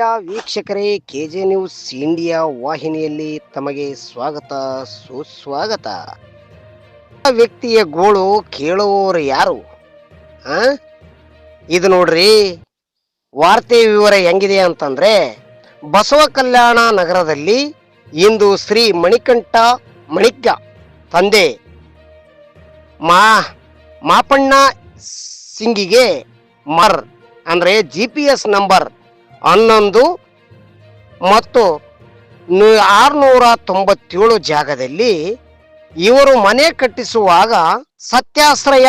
ಪ್ರಿಯ ವೀಕ್ಷಕರೇ, K J news India ವಾಹಿನಿಯಲ್ಲಿ ತಮಗೆ ಸ್ವಾಗತ, ಸುಸ್ವಾಗತ. ವ್ಯಕ್ತಿಯ ಗೋಳು ಕೇಳುವವರು ಯಾರು? ಆ? ಇದು ನೋಡ್ರಿ, ವಾರ್ತೆ ವಿವರ ಹೆಂಗಿದೆ ಅಂತಂದ್ರೆ, ಬಸವ ಕಲ್ಯಾಣ ನಗರದಲ್ಲಿ ಇಂದು ಶ್ರೀ ಮಣಿಕಂಠ ಮಣಿಕ ತಂದೆ ಮಾ, ಮಾಪಣ್ಣ ಸಿಂಗಿಗೆ ಮರ್, ಅಂದ್ರೆ ಜಿ ಪಿ ಎಸ್ ನಂಬರ್ ಹನ್ನೊಂದು ಮತ್ತು ಆರ್ನೂರ ತೊಂಬತ್ತೇಳು ಜಾಗದಲ್ಲಿ ಇವರು ಮನೆ ಕಟ್ಟಿಸುವಾಗ ಸತ್ಯಾಶ್ರಯ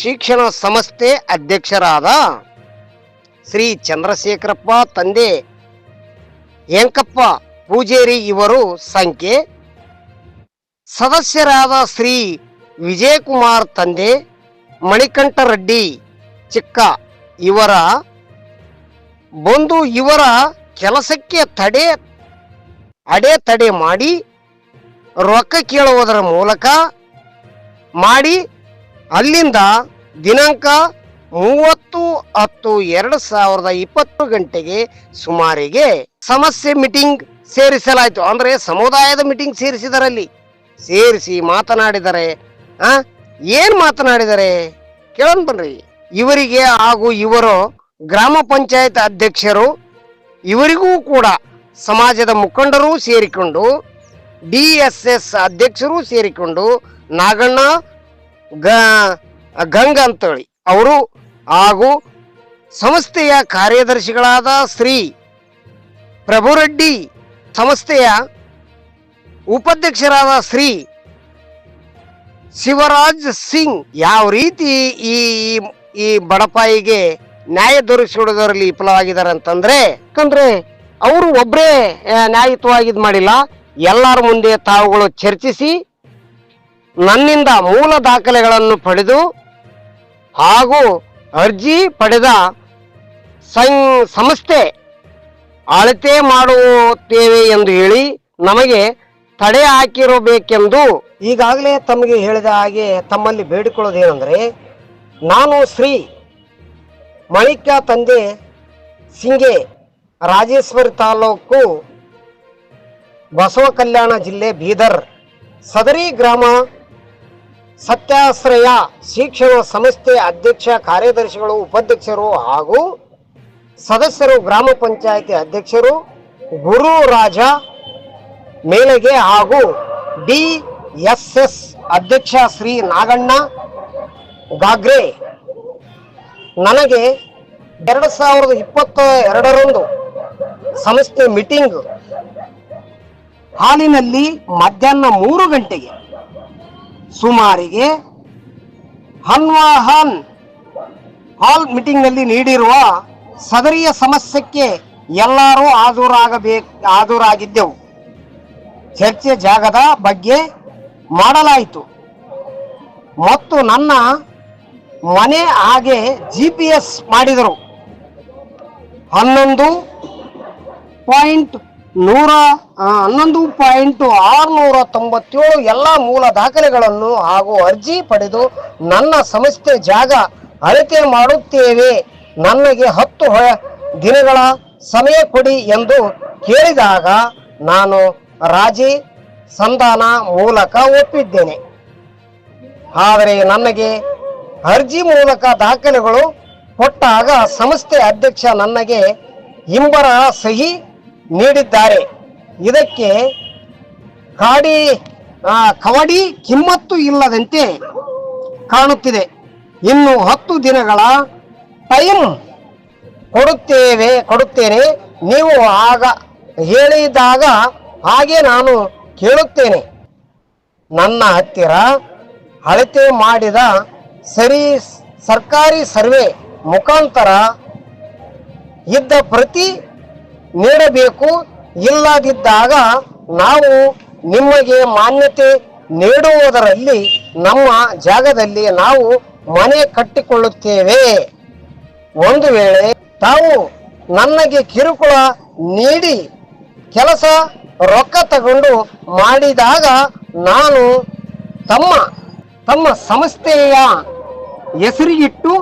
ಶಿಕ್ಷಣ ಸಂಸ್ಥೆ ಅಧ್ಯಕ್ಷರಾದ ಶ್ರೀ ಚಂದ್ರಶೇಖರಪ್ಪ, ತಂದೆ ಯಂಕಪ್ಪ ಪೂಜೇರಿ ಇವರು ಸಂಖ್ಯೆ. ಸದಸ್ಯರಾದ ಶ್ರೀ ವಿಜಯಕುಮಾರ್ ತಂದೆ ಮಣಿಕಂಠ ರೆಡ್ಡಿ ಚಿಕ್ಕ ಇವರ ಬಂದು ಇವರ ಕೆಲಸಕ್ಕೆ ತಡೆ, ಅಡೆ ತಡೆ ಮಾಡಿ, ರೊಕ್ಕ ಕೇಳುವುದರ ಮೂಲಕ ಮಾಡಿ, ಅಲ್ಲಿಂದ ದಿನಾಂಕ ಮೂವತ್ತು ಹತ್ತು ಎರಡು ಸಾವಿರದ ಇಪ್ಪತ್ತು ಗಂಟೆಗೆ ಸುಮಾರಿಗೆ ಸಮಸ್ಯೆ ಮೀಟಿಂಗ್ ಸೇರಿಸಲಾಯಿತು. ಅಂದ್ರೆ ಸಮುದಾಯದ ಮೀಟಿಂಗ್ ಸೇರಿಸಿದರಲ್ಲಿ. ಸೇರಿಸಿ ಮಾತನಾಡಿದರೆ, ಆ, ಏನ್ ಮಾತನಾಡಿದರೆ? ಕೇಳೋಣ ಬನ್ರಿ. ಇವರಿಗೆ ಹಾಗೂ ಇವರು ಗ್ರಾಮ ಪಂಚಾಯತ್ ಅಧ್ಯಕ್ಷರು, ಇವರಿಗೂ ಕೂಡ ಸಮಾಜದ ಮುಖಂಡರು ಸೇರಿಕೊಂಡು, ಡಿ ಎಸ್ ಎಸ್ ಅಧ್ಯಕ್ಷರು ಸೇರಿಕೊಂಡು ನಾಗಣ್ಣ, ಗ, ಗಂಗ ಅಂತೇಳಿ ಅವರು ಹಾಗೂ ಸಂಸ್ಥೆಯ ಕಾರ್ಯದರ್ಶಿಗಳಾದ ಶ್ರೀ ಪ್ರಭುರೆಡ್ಡಿ, ಸಂಸ್ಥೆಯ ಉಪಾಧ್ಯಕ್ಷರಾದ ಶ್ರೀ ಶಿವರಾಜ್ ಸಿಂಗ್, ಯಾವ ರೀತಿ ಈ ಈ ಬಡಪಾಯಿಗೆ ನ್ಯಾಯ ದೊರಕಿಸಿಕೊಡೋದರಲ್ಲಿ ವಿಫಲವಾಗಿದ್ದಾರೆ ಅಂತಂದ್ರೆ, ಯಾಕಂದ್ರೆ ಅವರು ಒಬ್ಬರೇ ನ್ಯಾಯಯುತವಾಗಿ ಇದು ಮಾಡಿಲ್ಲ. ಎಲ್ಲರ ಮುಂದೆ ತಾವುಗಳು ಚರ್ಚಿಸಿ, ನನ್ನಿಂದ ಮೂಲ ದಾಖಲೆಗಳನ್ನು ಪಡೆದು, ಹಾಗೂ ಅರ್ಜಿ ಪಡೆದ ಸಂ, ಸಂಸ್ಥೆ ಅಳತೆ ಮಾಡುತ್ತೇವೆ ಎಂದು ಹೇಳಿ ನಮಗೆ ತಡೆ ಹಾಕಿರಬೇಕೆಂದು ಈಗಾಗಲೇ ತಮಗೆ ಹೇಳಿದ ಹಾಗೆ ತಮ್ಮಲ್ಲಿ ಬೇಡಿಕೊಳ್ಳೋದೇನೆಂದರೆ, ನಾನು ಶ್ರೀ ಮಾಣಿಕ್ಯ ತಂದೆ ಸಿಂಗೆ, ರಾಜೇಶ್ವರಿ ತಾಲೂಕು ಬಸವ ಕಲ್ಯಾಣ ಜಿಲ್ಲೆ ಬೀದರ್. ಸದರಿ ಗ್ರಾಮ ಸತ್ಯಾಶ್ರಯ ಶಿಕ್ಷಣ ಸಂಸ್ಥೆ ಅಧ್ಯಕ್ಷ, ಕಾರ್ಯದರ್ಶಿಗಳು, ಉಪಾಧ್ಯಕ್ಷರು ಹಾಗೂ ಸದಸ್ಯರು, ಗ್ರಾಮ ಪಂಚಾಯಿತಿ ಅಧ್ಯಕ್ಷರು, ಗುರು ರಾಜ ಹಾಗೂ ಡಿ ಎಸ್ ಎಸ್ ಅಧ್ಯಕ್ಷ ಶ್ರೀ ನಾಗಣ್ಣ ಗಾಗ್ರೆ ನನಗೆ ಎರಡು ಸಾವಿರದ ಇಪ್ಪತ್ತ ಎರಡರಂದು ಸಂಸ್ಥೆ ಮೀಟಿಂಗ್ ಹಾಲಿನಲ್ಲಿ ಮಧ್ಯಾಹ್ನ ಮೂರು ಗಂಟೆಗೆ ಸುಮಾರಿಗೆ ಹನ್ವಾಹನ್ ಹಾಲ್ ಮೀಟಿಂಗ್ನಲ್ಲಿ ನೀಡಿರುವ ಸದರಿಯ ಸಮಸ್ಯೆಗೆ ಎಲ್ಲರೂ ಹಾಜರಾಗಬೇಕು ಹಾಜರಾಗಿದ್ದೆವು. ಚರ್ಚೆ ಜಾಗದ ಬಗ್ಗೆ ಮಾಡಲಾಯಿತು. ಮತ್ತು ನನ್ನ ಮನೆ ಹಾಗೆ ಜಿ ಪಿ ಎಸ್ ಮಾಡಿದರು. ಹನ್ನೊಂದು ಪಾಯಿಂಟ್ ನೂರ ಹನ್ನೊಂದು ಪಾಯಿಂಟ್ ಆರುನೂರ ತೊಂಬತ್ತೇಳು ಎಲ್ಲ ಮೂಲ ದಾಖಲೆಗಳನ್ನು ಹಾಗೂ ಅರ್ಜಿ ಪಡೆದು ನನ್ನ ಸಂಸ್ಥೆ ಜಾಗ ಅಳತೆ ಮಾಡುತ್ತೇವೆ. ನನಗೆ ಹತ್ತು ದಿನಗಳ ಸಮಯ ಕೊಡಿ ಎಂದು ಕೇಳಿದಾಗ ನಾನು ರಾಜಿ ಸಂಧಾನ ಮೂಲಕ ಒಪ್ಪಿದ್ದೇನೆ. ಆದರೆ ನನಗೆ ಅರ್ಜಿ ಮೂಲಕ ದಾಖಲೆಗಳು ಕೊಟ್ಟಾಗ ಸಂಸ್ಥೆ ಅಧ್ಯಕ್ಷ ನನಗೆ ಇಂಬರ ಸಹಿ ನೀಡಿದ್ದಾರೆ. ಇದಕ್ಕೆ ಕಾಡಿ ಕವಡಿ ಕಿಮ್ಮತ್ತು ಇಲ್ಲದಂತೆ ಕಾಣುತ್ತಿದೆ. ಇನ್ನು ಹತ್ತು ದಿನಗಳ ಟೈಮ್ ಕೊಡುತ್ತೇವೆ, ಕೊಡುತ್ತೇನೆ. ನೀವು ಆಗ ಹೇಳಿದಾಗ ಹಾಗೆ ನಾನು ಕೇಳುತ್ತೇನೆ. ನನ್ನ ಹತ್ತಿರ ಅಳತೆ ಮಾಡಿದ ಸರಿ, ಸರ್ಕಾರಿ ಸರ್ವೆ ಮುಖಾಂತರ ಇದ್ದ ಪ್ರತಿ ನೀಡಬೇಕು. ಇಲ್ಲದಿದ್ದಾಗ ನಾವು ನಿಮಗೆ ಮಾನ್ಯತೆ ನೀಡುವುದರಲ್ಲಿ, ನಮ್ಮ ಜಾಗದಲ್ಲಿ ನಾವು ಮನೆ ಕಟ್ಟಿಕೊಳ್ಳುತ್ತೇವೆ. ಒಂದು ವೇಳೆ ತಾವು ನನಗೆ ಕಿರುಕುಳ ನೀಡಿ ಕೆಲಸ ರೊಕ್ಕ ತಗೊಂಡು ಮಾಡಿದಾಗ ನಾನು ತಮ್ಮ ತಮ್ಮ ಸಂಸ್ಥೆಯ ಹೆಸರಿಗಿಟ್ಟು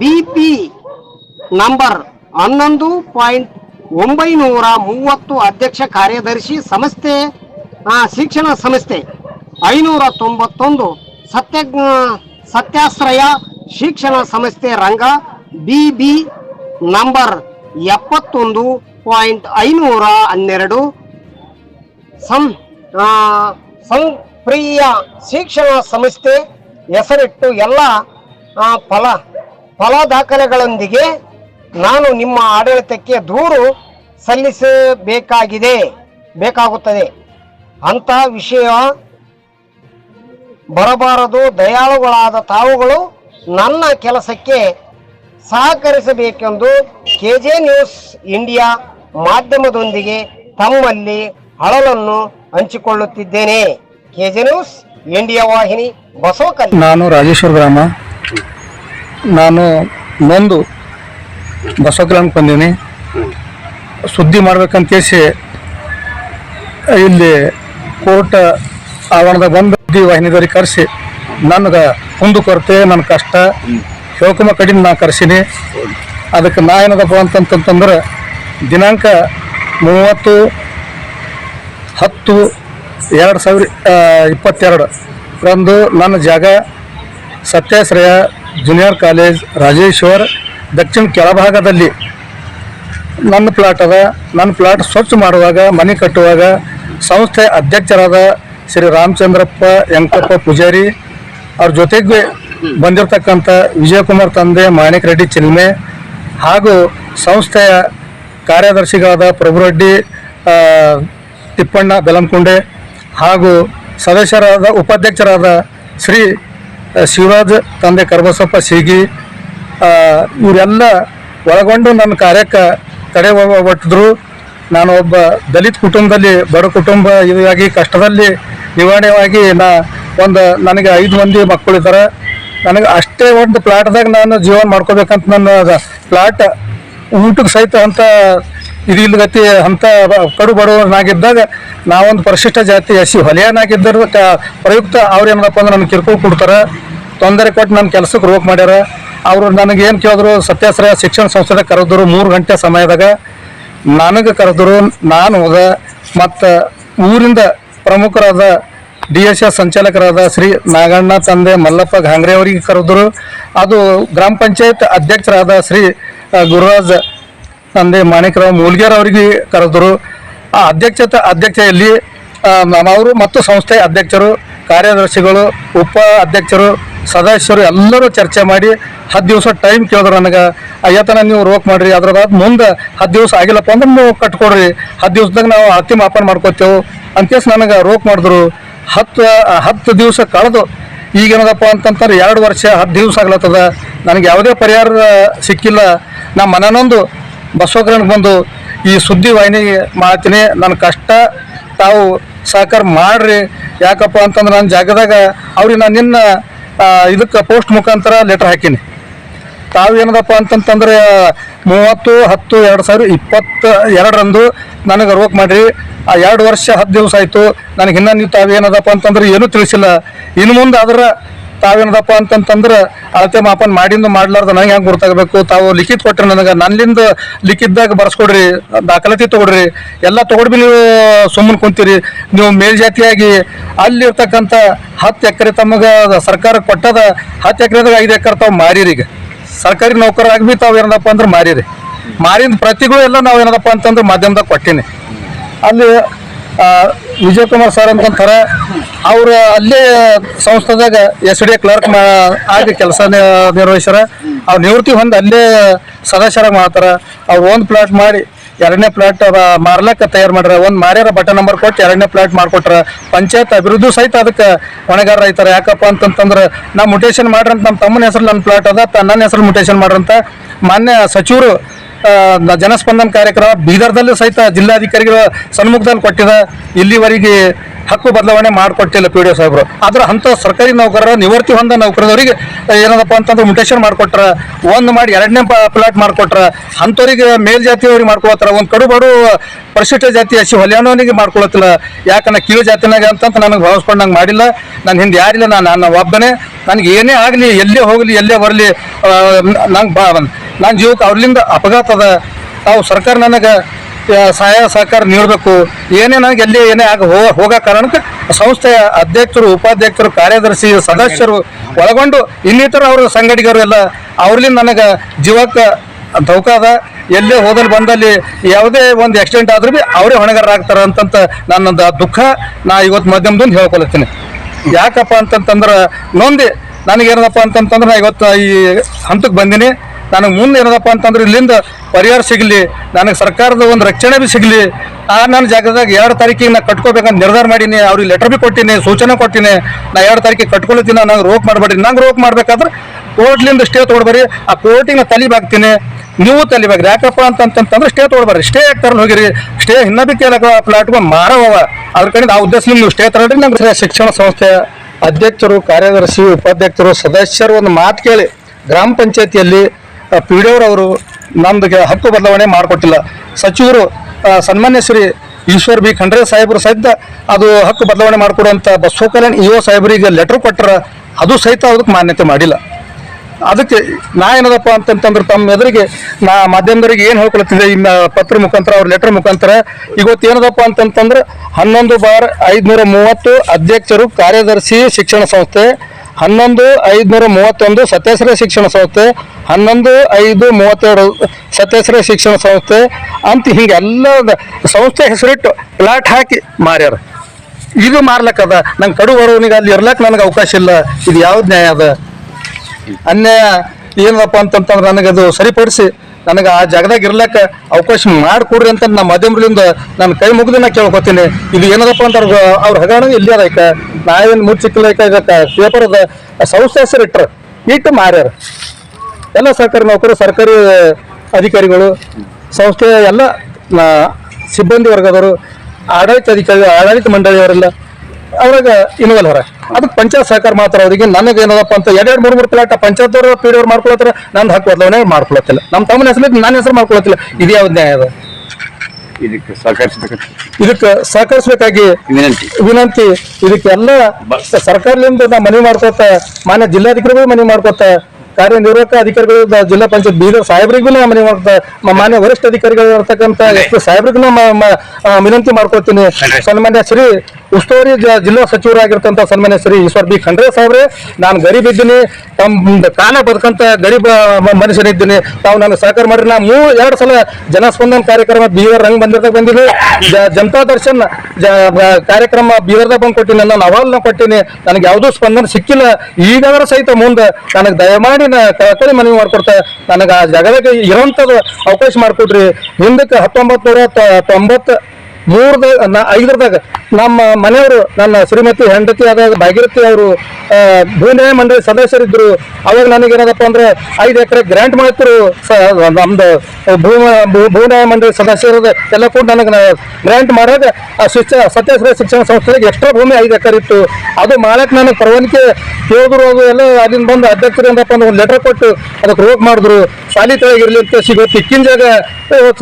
ಬಿ ಪಿ ನಂಬರ್ ಹನ್ನೊಂದು ಪಾಯಿಂಟ್ ಒಂಬೈನೂರ ಮೂವತ್ತು ಅಧ್ಯಕ್ಷ ಕಾರ್ಯದರ್ಶಿ ಸಂಸ್ಥೆ ಶಿಕ್ಷಣ ಸಂಸ್ಥೆ, ಐನೂರ ತೊಂಬತ್ತೊಂದು ಸತ್ಯ ಸತ್ಯಾಶ್ರಯ ಶಿಕ್ಷಣ ಸಂಸ್ಥೆ ರಂಗ ಬಿ ಬಿ ನಂಬರ್ ಎಪ್ಪತ್ತೊಂದು ಪಾಯಿಂಟ್ ಐನೂರ ಹನ್ನೆರಡು. ಸಂ ಸಂಪ್ರಿಯ ಶಿಕ್ಷಣ ಸಂಸ್ಥೆ ಹೆಸರಿಟ್ಟು ಎಲ್ಲ ಫಲ ಫಲ ದಾಖಲೆಗಳೊಂದಿಗೆ ನಾನು ನಿಮ್ಮ ಆಡಳಿತಕ್ಕೆ ದೂರು ಸಲ್ಲಿಸಬೇಕಾಗಿದೆ, ಬೇಕಾಗುತ್ತದೆ. ಅಂತ ವಿಷಯ ಬರಬಾರದು. ದಯಾಳುಗಳಾದ ತಾವುಗಳು ನನ್ನ ಕೆಲಸಕ್ಕೆ ಸಹಕರಿಸಬೇಕೆಂದು ಕೆ ಜೆ ನ್ಯೂಸ್ ಇಂಡಿಯಾ ಮಾಧ್ಯಮದೊಂದಿಗೆ ತಮ್ಮಲ್ಲಿ ಅಳಲನ್ನು ಹಂಚಿಕೊಳ್ಳುತ್ತಿದ್ದೇನೆ. ಕೆಜೆ ನ್ಯೂಸ್ ಇಂಡಿಯಾ ವಾಹಿನಿ ಬಸೋಕ ನಾನು ರಾಜೇಶ್ವರ ಗ್ರಾಮ. ನಾನು ನೊಂದು ಬಸವಕಲ್ಯಾಣಕ್ಕೆ ಬಂದೀನಿ. ಸುದ್ದಿ ಮಾಡ್ಬೇಕಂತೇಸಿ ಇಲ್ಲಿ ಕೋರ್ಟ್ ಆವರಣದಾಗ ಬಂದು ಸುದ್ದಿ ವಾಹಿನಿದವ್ರಿಗೆ ಕರೆಸಿ. ನನಗೆ ಕೊರತೆ ನನ್ನ ಕಷ್ಟ. ಶಿವಕುಮ ಕಡಿಮೆ ನಾ ಕರೆಸೀನಿ. ಅದಕ್ಕೆ ನಾ ಏನದಪ್ಪ ಅಂತಂತಂತಂದ್ರೆ ದಿನಾಂಕ ಮೂವತ್ತು ಹತ್ತು ಎರಡು ಸಾವಿರ ಇಪ್ಪತ್ತೆರಡು. ರಂದು ನನ್ನ ಜಾಗ ಸತ್ಯಾಶ್ರಯ ಜೂನಿಯರ್ ಕಾಲೇಜ್ ರಾಜೇಶ್ವರ್, ದಕ್ಷಿಣ ಕೆಳಭಾಗದಲ್ಲಿ. ನನ್ನ ಪ್ಲಾಟ್ ಅದ. ನನ್ನ ಪ್ಲಾಟ್ ಸ್ವಚ್ಛ ಮಾಡುವಾಗ, ಮನೆ ಕಟ್ಟುವಾಗ ಸಂಸ್ಥೆ ಅಧ್ಯಕ್ಷರಾದ ಶ್ರೀ ರಾಮಚಂದ್ರಪ್ಪ, ವೆಂಕಪ್ಪ ಪೂಜಾರಿ ಅವ್ರ ಜೊತೆಗೆ ಬಂದಿರತಕ್ಕಂಥ ವಿಜಯಕುಮಾರ್ ತಂದೆ ಮಾಣಿಕ್ ರೆಡ್ಡಿ ಚಿಲ್ಮೆ ಹಾಗೂ ಸಂಸ್ಥೆಯ ಕಾರ್ಯದರ್ಶಿಗಳಾದ ಪ್ರಭುರೆಡ್ಡಿ ತಿಪ್ಪಣ್ಣ, ಬೆಲಂಕುಂಡೆ ಹಾಗೂ ಸದಸ್ಯರಾದ ಉಪಾಧ್ಯಕ್ಷರಾದ ಶ್ರೀ ಶಿವರಾಜ್, ತಂದೆ ಕರಬಸಪ್ಪ ಸಿಗಿ ಇವರೆಲ್ಲ ಒಳಗೊಂಡು ನನ್ನ ಕಾರ್ಯಕ್ಕೆ ತಡೆ ಒಟ್ಟಿದ್ರು. ನಾನು ಒಬ್ಬ ದಲಿತ ಕುಟುಂಬದಲ್ಲಿ, ಬಡ ಕುಟುಂಬ ಇದಾಗಿ ಕಷ್ಟದಲ್ಲಿ ನಿವಾರಣೆಯಾಗಿ ನಾ ಒಂದು ನನಗೆ ಐದು ಮಂದಿ ಮಕ್ಕಳಿದ್ದಾರೆ ನನಗೆ ಅಷ್ಟೇ ಒಂದು ಪ್ಲಾಟ್ದಾಗ ನಾನು ಜೀವನ ಮಾಡ್ಕೋಬೇಕಂತ ನನ್ನ ಪ್ಲಾಟ್ ಊಟಕ್ಕೆ ಸಹಿತ ಅಂತ ಇದಿಲ್ಗತಿ ಅಂತ ಕಡು ಬಡವನಾಗಿದ್ದಾಗ ನಾವೊಂದು ಪರಿಶಿಷ್ಟ ಜಾತಿ ಎಸ್ ಹೊಲೆಯನಾಗಿದ್ದರು ಪ್ರಯುಕ್ತ ಅವ್ರು ಏನಪ್ಪ ಅಂದ್ರೆ ನನಗೆ ಕಿರುಕುಳ ಕೊಡ್ತಾರೆ. ತೊಂದರೆ ಕೊಟ್ಟು ನನ್ನ ಕೆಲಸಕ್ಕೆ ರೋಕ್ ಮಾಡ್ಯಾರ. ಅವರು ನನಗೆ ಏನು ಕೇಳಿದ್ರು ಸತ್ಯಾಶ್ರಯ ಶಿಕ್ಷಣ ಸಂಸ್ಥೆದಾಗ ಕರೆದ್ರು ಮೂರು ಗಂಟೆ ಸಮಯದಾಗ. ನನಗೆ ಕರೆದ್ರು ನಾನು ಹೋದ, ಮತ್ತು ಊರಿಂದ ಪ್ರಮುಖರಾದ ಡಿ ಎಸ್ ಎಸ್ ಸಂಚಾಲಕರಾದ ಶ್ರೀ ನಾಗಣ್ಣ ತಂದೆ ಮಲ್ಲಪ್ಪ ಘಾಂಗ್ರೆ ಅವರಿಗೆ ಕರೆದ್ರು. ಅದು ಗ್ರಾಮ ಪಂಚಾಯತ್ ಅಧ್ಯಕ್ಷರಾದ ಶ್ರೀ ಗುರುರಾಜ್ ತಂದೆ ಮಾಣಿಕರಾವ್ ಮೂಲ್ಗೇರ್ ಅವರಿಗೆ ಕರೆದರು. ಆ ಅಧ್ಯಕ್ಷತೆ, ಅಧ್ಯಕ್ಷೆಯಲ್ಲಿ ಅವರು ಮತ್ತು ಸಂಸ್ಥೆ ಅಧ್ಯಕ್ಷರು, ಕಾರ್ಯದರ್ಶಿಗಳು, ಉಪ ಅಧ್ಯಕ್ಷರು, ಸದಸ್ಯರು ಎಲ್ಲರೂ ಚರ್ಚೆ ಮಾಡಿ ಹತ್ತು ದಿವಸ ಟೈಮ್ ಕೇಳಿದ್ರು ನನಗೆ. ಅಯ್ಯತನ ನೀವು ರೋಕ್ ಮಾಡ್ರಿ, ಅದ್ರದಾದ ಮುಂದೆ ಹತ್ತು ದಿವಸ ಆಗಿಲ್ಲಪ್ಪ ಅಂದ್ರೆ ನೀವು ಕಟ್ಕೊಡ್ರಿ. ಹತ್ತು ದಿವ್ಸದಾಗ ನಾವು ಅತಿ ಮಾಪನ ಮಾಡ್ಕೋತೇವೆ. ಅಂತೇಸ್ ನನಗೆ ರೋಕ್ ಮಾಡಿದ್ರು. ಹತ್ತು ಹತ್ತು ದಿವಸ ಕಳೆದು ಈಗೇನದಪ್ಪ ಅಂತಂತಾರೆ ಎರಡು ವರ್ಷ ಹತ್ತು ದಿವಸ ಆಗ್ಲತ್ತದ. ನನಗೆ ಯಾವುದೇ ಪರಿಹಾರ ಸಿಕ್ಕಿಲ್ಲ. ನಮ್ಮ ಮನನೊಂದು ಬಸವಕರಣಕ್ಕೆ ಬಂದು ಈ ಸುದ್ದಿ ವಾಹಿನಿ ಮಾಡ್ತೀನಿ. ನನ್ನ ಕಷ್ಟ ತಾವು ಸಹಕಾರ ಮಾಡ್ರಿ. ಯಾಕಪ್ಪ ಅಂತಂದ್ರೆ ನನ್ನ ಜಾಗದಾಗ ಅವ್ರಿಗೆ ನಾನು ನಿನ್ನ ಇದಕ್ಕೆ ಪೋಸ್ಟ್ ಮುಖಾಂತರ ಲೆಟರ್ ಹಾಕೀನಿ. ತಾವು ಏನದಪ್ಪ ಅಂತಂತಂದ್ರೆ, ಮೂವತ್ತು, ಹತ್ತು, ಎರಡು ಸಾವಿರ ಇಪ್ಪತ್ತ ಎರಡರಂದು ನನಗೆ ರೋಕ್ ಮಾಡ್ರಿ. ಆ ಎರಡು ವರ್ಷ ಹತ್ತು ದಿವಸ ಆಯಿತು. ನನಗೆ ಇನ್ನೂ ನೀವು ತಾವೇನದಪ್ಪ ಅಂತಂದ್ರೆ ಏನೂ ತಿಳಿಸಿಲ್ಲ. ಇನ್ನು ಮುಂದೆ ಆದ್ರೆ ತಾವೇನದಪ್ಪ ಅಂತಂತಂದ್ರೆ ಅಳತೆ ಮಾಪನ ಮಾಡಿಂದು ಮಾಡ್ಲಾರ್ದ ನನಗೆ ಹೆಂಗೆ ಗೊತ್ತಾಗಬೇಕು ತಾವು ಲಿಖಿತ್ ಕೊಟ್ರಿ ನನಗೆ ನನ್ನಿಂದ ಲಿಖಿತ್ದಾಗ ಬರ್ಸ್ಕೊಡ್ರಿ, ದಾಖಲಾತಿ ತೊಗೊಡ್ರಿ, ಎಲ್ಲ ತೊಗೊಂಡ್ಬಿ ನೀವು ಸುಮ್ಮನೆ ಕುಂತೀರಿ. ನೀವು ಮೇಲ್ಜಾತಿಯಾಗಿ ಅಲ್ಲಿರ್ತಕ್ಕಂಥ ಹತ್ತು ಎಕರೆ ತಮಗೆ ಸರ್ಕಾರ ಕೊಟ್ಟದ ಹತ್ತು ಎಕರೆದಾಗ ಐದು ಎಕರೆ ತಾವು ಮಾರೀರಿ ಈಗ. ಸರ್ಕಾರಿ ನೌಕರಾಗಿ ಬಿ ತಾವು ಏನದಪ್ಪ ಅಂದ್ರೆ ಮಾರೀರಿ. ಮಾರಿದ ಪ್ರತಿಗಳು ಎಲ್ಲ ನಾವು ಏನದಪ್ಪ ಅಂತಂದ್ರೆ ಮಾಧ್ಯಮದಾಗ ಕೊಟ್ಟೀನಿ. ಅಲ್ಲಿ ಆ, ವಿಜಯಕುಮಾರ್ ಸರ್ ಅಂತಂತಾರೆ ಅವರು ಅಲ್ಲೇ ಸಂಸ್ಥೆದಾಗ ಎಸ್ ಡಿ ಕ್ಲರ್ಕ್ ಆಗಿ ಕೆಲಸ ನಿರ್ವಹಿಸ್ಯಾರ. ಅವ್ರು ನಿವೃತ್ತಿ ಹೊಂದ ಅಲ್ಲೇ ಸದಸ್ಯರಾಗಿ ಮಾಡ್ತಾರ. ಅವ್ರು ಒಂದು ಪ್ಲಾಟ್ ಮಾಡಿ ಎರಡನೇ ಪ್ಲಾಟ್ ಮಾರ್ಲಕ್ಕ ತಯಾರು ಮಾಡ್ಯಾರ. ಒಂದು ಮಾರ್ಯಾರ ಬಟನ್ ನಂಬರ್ ಕೊಟ್ಟು ಎರಡನೇ ಪ್ಲಾಟ್ ಮಾಡ್ಕೊಟ್ರ. ಪಂಚಾಯತ್ ಅಭಿವೃದ್ಧಿ ಸಹಿತ ಅದಕ್ಕೆ ಹೊಣೆಗಾರ ರೈತರ. ಯಾಕಪ್ಪ ಅಂತಂತಂದ್ರೆ ನಾ ಮುಟೇಶನ್ ಮಾಡ್ರಂತ ನಮ್ಮ ತಮ್ಮನ ಹೆಸರು ನನ್ನ ಪ್ಲಾಟ್ ಅದ ನನ್ನ ಹೆಸರು ಮುಟೇಶನ್ ಮಾಡ್ರಂತ. ಮಾನ್ಯ ಸಚಿವರು ಜನಸ್ಪಂದನ ಕಾರ್ಯಕ್ರಮ ಬೀದರ್ದಲ್ಲೂ ಸಹಿತ ಜಿಲ್ಲಾಧಿಕಾರಿಗಳ ಸನ್ಮುಖದಲ್ಲಿ ಕೊಟ್ಟಿದ. ಇಲ್ಲಿವರೆಗೆ ಹಕ್ಕು ಬದಲಾವಣೆ ಮಾಡಿಕೊಟ್ಟಿಲ್ಲ ಪಿ ಡಿ ಒ ಸಾಹೇಬರು. ಆದ್ರೆ ಅಂಥ ಸರ್ಕಾರಿ ನೌಕರರ, ನಿವೃತ್ತಿ ಹೊಂದ ನೌಕರದವರಿಗೆ ಏನದಪ್ಪ ಅಂತಂದ್ರೆ ಮುಟೇಶನ್ ಮಾಡಿಕೊಟ್ರ, ಒಂದು ಮಾಡಿ ಎರಡನೇ ಪ್ಲಾಟ್ ಮಾಡಿಕೊಟ್ರ, ಅಂಥವ್ರಿಗೆ ಮೇಲ್ಜಾತಿಯವ್ರಿಗೆ ಮಾಡ್ಕೊಳತ್ತಾರ, ಒಂದು ಕಡು ಬಡು ಪರಿಶಿಷ್ಟ ಜಾತಿ ಹಸಿ ಹೊಲಿಯಾನವನಿಗೆ ಮಾಡ್ಕೊಳತ್ತಿಲ್ಲ. ಯಾಕಂದ್ರೆ ಕೀಳು ಜಾತಿನಾಗ ಅಂತಂತ ನನಗೆ ಭಾವಿಸ್ಕೊಂಡು ನಂಗೆ ಮಾಡಿಲ್ಲ. ನಾನು ಹಿಂದೆ ಯಾರಿಲ್ಲ ನಾನು ನನ್ನ ಒಬ್ಬನೇ. ನನಗೆ ಏನೇ ಆಗಲಿ, ಎಲ್ಲೇ ಹೋಗಲಿ, ಎಲ್ಲೇ ಬರಲಿ ನಂಗೆ ಬಾ ನನ್ನ ಜೀವಕ್ಕೆ ಅವ್ರಲಿಂದ ಅಪಘಾತ ಅದ. ತಾವು ಸರ್ಕಾರ ನನಗೆ ಸಹಾಯ ಸಹಕಾರ ನೀಡಬೇಕು. ಏನೇ ನನಗೆ ಎಲ್ಲಿ ಏನೇ ಆಗ ಹೋಗ ಹೋಗೋ ಕಾರಣಕ್ಕೆ ಸಂಸ್ಥೆಯ ಅಧ್ಯಕ್ಷರು, ಉಪಾಧ್ಯಕ್ಷರು, ಕಾರ್ಯದರ್ಶಿ, ಸದಸ್ಯರು ಒಳಗೊಂಡು ಇನ್ನಿತರ ಅವರು ಸಂಘಟಕರು ಎಲ್ಲ ಅವ್ರಲಿಂದ ನನಗೆ ಜೀವಕ್ಕೆ ದೌಕಾದ ಎಲ್ಲೇ ಹೋದಲ್ಲಿ ಬಂದಲ್ಲಿ ಯಾವುದೇ ಒಂದು ಆಕ್ಸಿಡೆಂಟ್ ಆದ್ರೂ ಭೀ ಅವರೇ ಹೊಣೆಗಾರರಾಗ್ತಾರೆ ಅಂತಂತ ನನ್ನದು ದುಃಖ ನಾ ಇವತ್ತು ಮಾಧ್ಯಮದಿಂದ ಹೇಳ್ಕೊಳತ್ತೀನಿ ಯಾಕಪ್ಪ ಅಂತಂತಂದ್ರೆ ನೊಂದಿ ನನಗೇನಪ್ಪ ಅಂತಂತಂದ್ರೆ ನಾ ಇವತ್ತು ಈ ಹಂತಕ್ಕೆ ಬಂದೀನಿ. ನನಗೆ ಮುಂದೆ ಏನದಪ್ಪ ಅಂತಂದ್ರೆ ಇಲ್ಲಿಂದ ಪರಿಹಾರ ಸಿಗಲಿ, ನನಗೆ ಸರ್ಕಾರದ ಒಂದು ರಕ್ಷಣೆ ಭೀ ಸಿಗಲಿ, ಆ ನನ್ನ ಜಾಗದಾಗ ಎರಡು ತಾರೀಕಿಗೆ ನಾ ಕಟ್ಕೋಬೇಕಂತ ನಿರ್ಧಾರ ಮಾಡೀನಿ, ಅವ್ರಿಗೆ ಲೆಟರ್ ಭೀ ಕೊಟ್ಟಿನಿ, ಸೂಚನೆ ಕೊಟ್ಟಿನಿ, ನಾ ಎರಡು ತಾರೀಕಿಗೆ ಕಟ್ಕೊಳ್ತೀನಿ, ನಂಗೆ ರೋಕ್ ಮಾಡಬೇಡ್ರಿ, ನಂಗೆ ರೋಕ್ ಮಾಡ್ಬೇಕಾದ್ರೆ ಕೋರ್ಟ್ಲಿಂದ ಸ್ಟೇ ತೊಗೊಳ್ಬರಿ ಆ ಕೋರ್ಟಿಗೆ ತಲೆ ಬಾಕ್ತೀನಿ, ನೀವು ತಲಿಬೇಕ್ರಿ ಯಾಕಪ್ಪ ಅಂತಂತಂದ್ರೆ ಸ್ಟೇ ತೊಗೊಳ್ಬರ್ರಿ ಸ್ಟೇ ಯಾಕೆ ಹೋಗಿರಿ ಸ್ಟೇ ಇನ್ನ ಬಿ ಕೇಳಕ ಪ್ಲಾಟ್ಗಳು ಮಾರವ ಅದ್ರ ಕಡೆಯಿಂದ ಆ ಉದ್ದೇಶ ನೀವು ಸ್ಟೇ ತರಡ್ರಿ ನಂಗೆ ಶಿಕ್ಷಣ ಸಂಸ್ಥೆ ಅಧ್ಯಕ್ಷರು, ಕಾರ್ಯದರ್ಶಿ, ಉಪಾಧ್ಯಕ್ಷರು, ಸದಸ್ಯರು ಒಂದು ಮಾತು ಕೇಳಿ, ಗ್ರಾಮ ಪಂಚಾಯತಿಯಲ್ಲಿ ಪಿ ಡಿ ಅವರು ನಮ್ದು ಹಕ್ಕು ಬದಲಾವಣೆ ಮಾಡಿಕೊಟ್ಟಿಲ್ಲ. ಸಚಿವರು ಸನ್ಮಾನ್ಯ ಶ್ರೀ ಈಶ್ವರ್ ಬಿ ಖಂಡ್ರೆ ಸಾಹೇಬರು ಸಹಿತ ಅದು ಹಕ್ಕು ಬದಲಾವಣೆ ಮಾಡಿಕೊಡುವಂಥ ಬಸವ ಕಲ್ಯಾಣ್ ಇ ಒ ಸಾಹೇಬರಿಗೆ ಲೆಟ್ರ್ ಕೊಟ್ಟರೆ ಅದು ಸಹಿತ ಅದಕ್ಕೆ ಮಾನ್ಯತೆ ಮಾಡಿಲ್ಲ. ಅದಕ್ಕೆ ನಾ ಏನದಪ್ಪ ಅಂತಂತಂದ್ರೆ ತಮ್ಮ ಎದುರಿಗೆ ನಾ ಮಾಧ್ಯಮದವರಿಗೆ ಏನು ಹೇಳ್ಕೊಳ್ತಿದ್ದೆ, ಇನ್ನ ಪತ್ರ ಮುಖಾಂತರ ಅವ್ರ ಲೆಟರ್ ಮುಖಾಂತರ ಇವತ್ತು ಏನದಪ್ಪ ಅಂತಂತಂದ್ರೆ ಹನ್ನೊಂದು ಬಾರ್ ಐದುನೂರ ಮೂವತ್ತು ಅಧ್ಯಕ್ಷರು ಕಾರ್ಯದರ್ಶಿ ಶಿಕ್ಷಣ ಸಂಸ್ಥೆ, ಹನ್ನೊಂದು ಐದುನೂರ ಮೂವತ್ತೊಂದು ಸತ್ಯಶ್ರಯ ಶಿಕ್ಷಣ ಸಂಸ್ಥೆ ಹನ್ನೊಂದು, ಐದು, ಮೂವತ್ತೆರಡು ಸತ್ಯಶ್ರಯ ಶಿಕ್ಷಣ ಸಂಸ್ಥೆ, ಅಂತ ಹಿಂಗೆಲ್ಲ ಸಂಸ್ಥೆ ಹೆಸರಿಟ್ಟು ಪ್ಲಾಟ್ ಹಾಕಿ ಮಾರ್ಯಾರ. ಇದು ಮಾರ್ಲಕ್ಕದ ನಂಗೆ ಕಡು ಬರೋನಿಗೆ ಅಲ್ಲಿ ಇರ್ಲಕ್ಕ ನನಗೆ ಅವಕಾಶ ಇಲ್ಲ. ಇದು ಯಾವ್ದು ನ್ಯಾಯ ಅದ? ಅನ್ಯಾಯ ಏನಪ್ಪ ಅಂತಂತಂದ್ರೆ ನನಗೆ ಅದು ಸರಿಪಡಿಸಿ, ನನಗೆ ಆ ಜಾಗದಾಗ ಇರ್ಲಕ್ಕ ಅವಕಾಶ ಮಾಡಿಕೊಡ್ರಿ ಅಂತ ನಮ್ಮ ಮಾಧ್ಯಮದಿಂದ ನನ್ನ ಕೈ ಮುಗಿದು ನಾ ಕೇಳ್ಕೊತೀನಿ. ಇದು ಏನದಪ್ಪ ಅಂತ ಅವ್ರ ಹಗರಣ ಇಲ್ಲಿ ಅದ ನಾ ನಾವೇನು ಮುಚ್ಚಿಕ್ಕಿಲ್ಲ ಈಗ ಇದಕ್ಕೆ ಪೇಪರ್ ಅದ. ಸಂಸ್ಥೆ ಹೆಸರು ಇಟ್ಟು ಮಾರ್ಯಾರ. ಎಲ್ಲ ಸರ್ಕಾರಿ ನೌಕರರು ಸರ್ಕಾರಿ ಅಧಿಕಾರಿಗಳು ಸಂಸ್ಥೆಯ ಎಲ್ಲ ಸಿಬ್ಬಂದಿ ವರ್ಗದವರು ಆಡಳಿತ ಅಧಿಕಾರಿ ಆಡಳಿತ ಮಂಡಳಿಯವರೆಲ್ಲ ಅವ್ರಾಗ ಇನ್ವಾಲ್ವ್ ಹೊರ ಅದಕ್ಕೆ ಪಂಚಾಯತ್ ಸಹಕಾರ ಮಾತ್ರ ಅವರಿಗೆ. ನನಗೆ ಏನದಪ್ಪ ಅಂತ ಎರಡೆರಡು ಮೂರು ಮೂರು ಪ್ಲಾಟ್ ಪಂಚಾಯತ್ ಅವರು ಪಿ ಡಿ ಅವ್ರು ಮಾಡ್ಕೊಳತ್ತಾರ ನಂದು ಹಕ್ಕು ಬದಲಾವಣೆ ಮಾಡ್ಕೊಳತ್ತಿಲ್ಲ. ನಮ್ಮ ತಮ್ಮನ ಹೆಸರು ನನ್ನ ಹೆಸರು ಮಾಡ್ಕೊಳತ್ತಿಲ್ಲ. ಇದು ಯಾವ್ದು ನ್ಯಾಯ ಅದ? ಇದಕ್ಕೆ ಸಹಕರಿಸಬೇಕಂತ ಇದಕ್ಕೆ ಸಹಕರಿಸಬೇಕಾಗಿ ವಿನಂತಿ. ವಿನಂತಿ. ಇದಕ್ಕೆಲ್ಲ ಸರ್ಕಾರದಿಂದ ನಾವು ಮನವಿ ಮಾಡ್ಕೊತ ಮಾನ್ಯ ಜಿಲ್ಲಾಧಿಕಾರಿಗಳು ಮನವಿ ಮಾಡ್ಕೋತ ಕಾರ್ಯನಿರ್ವಾಹಕ ಅಧಿಕಾರಿಗಳು ಜಿಲ್ಲಾ ಪಂಚಾಯತ್ ಬೀದರ್ ಸಾಹೇಬರಿಗೂ ನಮ್ಮ ಮಾನ್ಯ ವರಿಷ್ಠ ಅಧಿಕಾರಿಗಳು ಇರ್ತಕ್ಕಂಥ ಸಾಹೇಬ್ರಿಗೂ ವಿನಂತಿ ಮಾಡ್ಕೊಳ್ತೀನಿ. ಸನ್ಮಾನ್ಯ ಶ್ರೀ ಉಸ್ತುವಾರಿ ಜಿಲ್ಲಾ ಸಚಿವರಾಗಿರ್ತಂತ ಸನ್ಮಾನ್ಯ ಶ್ರೀ ಈಶ್ವರ್ ಬಿ ಖಂಡ್ರೆ ಸಾಹೇಬ್ರೆ, ನಾನು ಗರೀಬ್ ಇದ್ದೀನಿ ತಮ್ಮ ಕಾಲ ಬದುಕಂತ ಗರೀಬ್ ಮ- ಮನುಷ್ಯನಿದ್ದೀನಿ ತಾವು ನನಗೆ ಸಹಕಾರ ಮಾಡ್ರಿ. ನಾ ಮೂರು ಎರಡು ಸಲ ಜನಸ್ಪಂದನ ಕಾರ್ಯಕ್ರಮ ಬೀದರ್ ರಂಗ್ ಬಂದಿರ್ದಾಗ ಬಂದಿನಿ. ಜನತಾ ದರ್ಶನ್ ಕಾರ್ಯಕ್ರಮ ಬೀದರ್ದಾಗ ಬಂದು ಕೊಟ್ಟಿನಿ ನಾನು ಅವಾಲ್ನ ಕೊಟ್ಟಿನಿ. ನನಗೆ ಯಾವುದೂ ಸ್ಪಂದನ ಸಿಕ್ಕಿಲ್ಲ. ಈಗಾದ್ರೂ ಸಹಿತ ಮುಂದೆ ನನಗೆ ದಯಮಾಡಿ ನಾ ಕಳಕಳಿ ಮನವಿ ಮಾಡ್ಕೊಡ್ತಾ, ನನಗೆ ಆ ಜಗದಾಗ ಇರೋಂಥದ್ದು ಅವಕಾಶ ಮಾಡಿಕೊಡ್ರಿ. ಹಿಂದಕ್ಕೆ ಹತ್ತೊಂಬತ್ತು ನೂರ ತೊಂಬತ್ತು ಮೂರ್ದ ಐದರದಾಗ ನಮ್ಮ ಮನೆಯವರು, ನನ್ನ ಶ್ರೀಮತಿ ಹೆಂಡತಿ ಆದ ಭಾಗೀರಥಿ ಅವರು ಭೂನ್ಯಾಯ ಮಂಡಳಿ ಸದಸ್ಯರಿದ್ರು. ಅವಾಗ ನನಗೇನಾಗಪ್ಪ ಅಂದ್ರೆ ಐದು ಎಕರೆ ಗ್ರಾಂಟ್ ಮಾಡಿದ್ರು. ಸ- ನಮ್ದು ಭೂ, ಭೂ- ಭೂನ್ಯಾಯ ಮಂಡಳಿ ಸದಸ್ಯರು ಎಲ್ಲ ಕೂಡ ನನಗೆ ಗ್ರಾಂಟ್ ಮಾಡಾಗ ಆ ಶಿಕ್ಷ ಸತ್ಯಾಶ್ರಯ ಶಿಕ್ಷಣ ಸಂಸ್ಥೆಗೆ ಎಕ್ಸ್ಟ್ರಾ ಭೂಮಿ ಐದು ಎಕರೆ ಇತ್ತು. ಅದು ಮಾಡಕ್ಕೆ ನನಗೆ ಪರವಾನಿಗೆ ಕೇಳಿದ್ರು ಅದು ಎಲ್ಲ. ಅಲ್ಲಿಂದ ಬಂದು ಅಧ್ಯಕ್ಷರು ಏನಪ್ಪ ಅಂದ್ರೆ ಒಂದು ಲೆಟರ್ ಕೊಟ್ಟು ಅದಕ್ಕೆ ರೋಗ ಮಾಡಿದ್ರು. ಶಾಲಿ ತೆಳಗಿರ್ಲಿ ಅಂತ ಸಿಗೋ ತಿಕ್ಕಿನ ಜಾಗ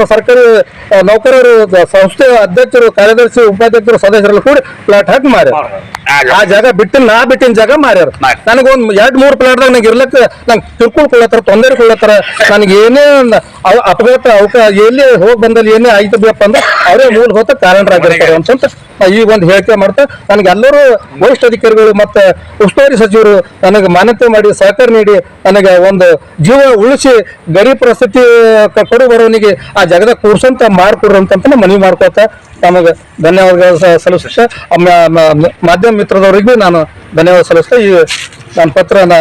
ಸರ್ಕಾರಿ ನೌಕರರು, ಸಂಸ್ಥೆ ಅಧ್ಯಕ್ಷರು ಕಾರ್ಯದರ್ಶಿ ಉಪಾಧ್ಯಕ್ಷರು ಸದಸ್ಯರಲ್ಲಿ ಕೂಡಿ ಪ್ಲಾಟ್ ಹಾಕಿ ಮಾರ್ಯಾರ. ಆ ಜಾಗ ಬಿಟ್ಟಿನ ನಾ ಬಿಟ್ಟಿನ ಜಾಗ ಮಾರ್ಯಾರ. ನನಗೊಂದು ಎರಡ್ ಮೂರು ಪ್ಲಾಟ್ದಾಗ ನಂಗೆ ಇರ್ಲಕ್ಕ ನಂಗೆ ತಿಳ್ಕೊಳ್ಕೊಳತ್ತಾರ ತೊಂದರೆ ಕೊಡ್ಲತ್ತಾರ ನನಗೆ ಏನೇ ಅಪಘಾತ ಅವಕ ಎಲ್ಲಿ ಹೋಗಿ ಬಂದಲ್ಲಿ ಏನೇ ಆಯ್ತದಪ್ಪ ಅಂದ್ರೆ ಅವರೇ ಮೂಲಭೂತ ಕಾರಣರಾಗಿರ್ತಾರೆ ಅಂತ ಈ ಒಂದು ಹೇಳಿಕೆ ಮಾಡ್ತಾ ನನಗೆ ಎಲ್ಲರೂ ವರಿಷ್ಠ ಅಧಿಕಾರಿಗಳು ಮತ್ತೆ ಉಸ್ತುವಾರಿ ಸಚಿವರು ನನಗೆ ಮಾನ್ಯತೆ ಮಾಡಿ ಸಹಕಾರ ನೀಡಿ ನನಗೆ ಒಂದು ಜೀವ ಉಳಿಸಿ ಗರಿ ಪರಿಸ್ಥಿತಿ ಕಡು ಬರೋನಿಗೆ ಆ ಜಾಗದಾಗ ಕೂರ್ಸಂತ ಮಾಡ್ಕೊಡ್ರಂತ ಅಂತ ಮನವಿ ಮಾಡ್ಕೋತ ನಮಗೆ ಧನ್ಯವಾದಗಳು ಸಲ್ಲಿಸ ಸಲ್ಲಿಸ್ತಾ ಮಾಧ್ಯಮ ಮಿತ್ರದವರಿಗೂ ನಾನು ಧನ್ಯವಾದ ಸಲ್ಲಿಸ್ತಾ ಈ ನನ್ನ ಪತ್ರನ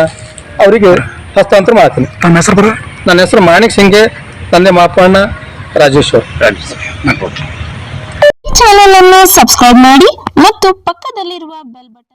ಅವರಿಗೆ ಹಸ್ತಾಂತರ ಮಾಡ್ತೀನಿ. ನನ್ನ ಹೆಸರು ಬರ ನನ್ನ ಹೆಸರು ಮಾಣಿಕ್ ಸಿಂಗೆ ತಂದೆ ಮಾಪಣ್ಣ ರಾಜೇಶ್ವರ್. ಚಾನೆಲ್ ಅನ್ನು ಸಬ್ಸ್ಕ್ರೈಬ್ ಮಾಡಿ ಮತ್ತು ಪಕ್ಕದಲ್ಲಿರುವ ಬೆಲ್ ಬಟನ್